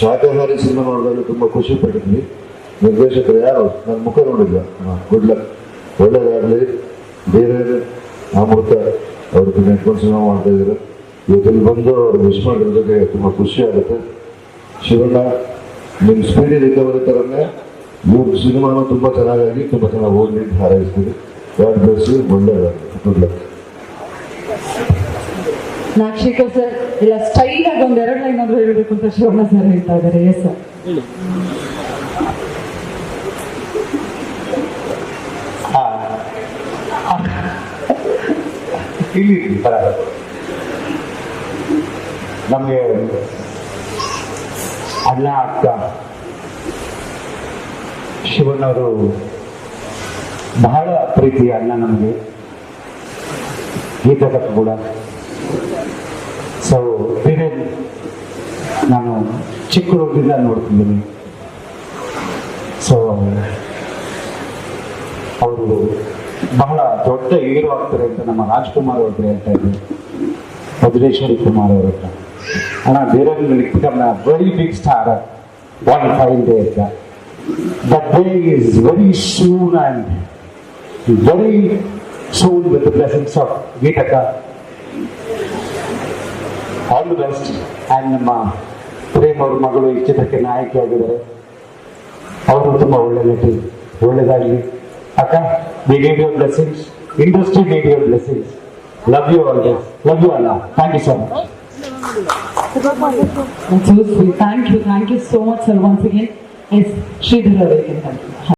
ಶಾಕಾಹಾರಿ cinema ನೋಡಿದಾಗ ತುಂಬ ಖುಷಿ ಪಟ್ಟಿದ್ವಿ ನಿರ್ದೇಶಕರು ಯಾರು ನನ್ನ ಮುಖ ನೋಡಿಲ್ಲ ಗುಡ್ ಲಕ್. ಒಳ್ಳೇದಾಗಲಿ. ಬೇರೆ ಅಮೃತ ಅವ್ರಿಗೆ ನೆಟ್ಕೊಂಡು ಸಿನಿಮಾ ಮಾಡ್ತಾ ಇದ್ದಾರೆ. ಇವತ್ತು ಇಲ್ಲಿ ಬಂದು ಅವ್ರು ವಿಶ್ ಮಾಡಿರೋದಕ್ಕೆ ತುಂಬ ಖುಷಿ ಆಗುತ್ತೆ. ಶಿವಣ್ಣ ನಿಮ್ಮ ಸ್ಪೀಡಿ ರಿಕವರಿ ಥರನೇ ಇವ್ರ ಸಿನಿಮಾನು ತುಂಬ ಚೆನ್ನಾಗಾಗಿ ತುಂಬ ಚೆನ್ನಾಗಿ ಅಂತ ಹಾರೈಸ್ತೀವಿ god bless you good luck ನಾಕ್ಷಿಕ sir ಇಲ್ಲ ಸ್ಟೈಲ್ ಆಗಿ ಒಂದ್ ಎರಡು ಲೈನ್ ಆದ್ರೂ ಹೇಳ್ಬೇಕು ಅಂತ ಶಿವಣ್ಣ ಸರ್ ಹೇಳ್ತಾ ಇದ್ದಾರೆ. ಎಸ್ ಸರ್ ಇಲ್ಲಿ ಬರಲ್ಲ. ನಮಗೆ ಅಣ್ಣ ಅಕ್ಕ ಶಿವನವರು ಬಹಳ ಪ್ರೀತಿ ಅಣ್ಣ ನಮಗೆ. ಗೀತಕ ಕೂಡ. ಸೊ ಬೇರೆ ನಾನು ಚಿಕ್ಕ ಹುಡುಗರಿಂದ ನೋಡ್ತಿದ್ದೀನಿ. ಸೊ ಅವರು ಬಹಳ ದೊಡ್ಡ ಹೀರೋ ಆಗ್ತಾರೆ ಅಂತ ನಮ್ಮ ರಾಜ್ಕುಮಾರ್ ಅವ್ರಿಗೆ ಹೇಳ್ತಾ ಇದ್ರು ಭದ್ರೇಶ್ವರಿ ಕುಮಾರ್ ಅವ್ರ ಹತ್ರ. ಅಣ್ಣ ಬೇರೆ become very big star one five day ಅಂತ. That day is very soon and very soon with blessings of ಗೀತಕ all the best and ನಮ್ಮ ಪ್ರೇಮ್ ಅವ್ರ ಮಗಳು ಈ ಚಿತ್ರಕ್ಕೆ ನಾಯಕಿ ಆಗಿದ್ದಾರೆ ಅವರು ತುಂಬ ಒಳ್ಳೆ ನಟಿ ಒಳ್ಳೇದಾಗಲಿ. ಅಕ್ಕ the need your blessings industry need your blessings love you all love you ಅಲ್ಲ thank you sir much thank you thank you so much sir once again S Sridhar ಅವರಿಗೆ ಥ್ಯಾಂಕ್ ಯು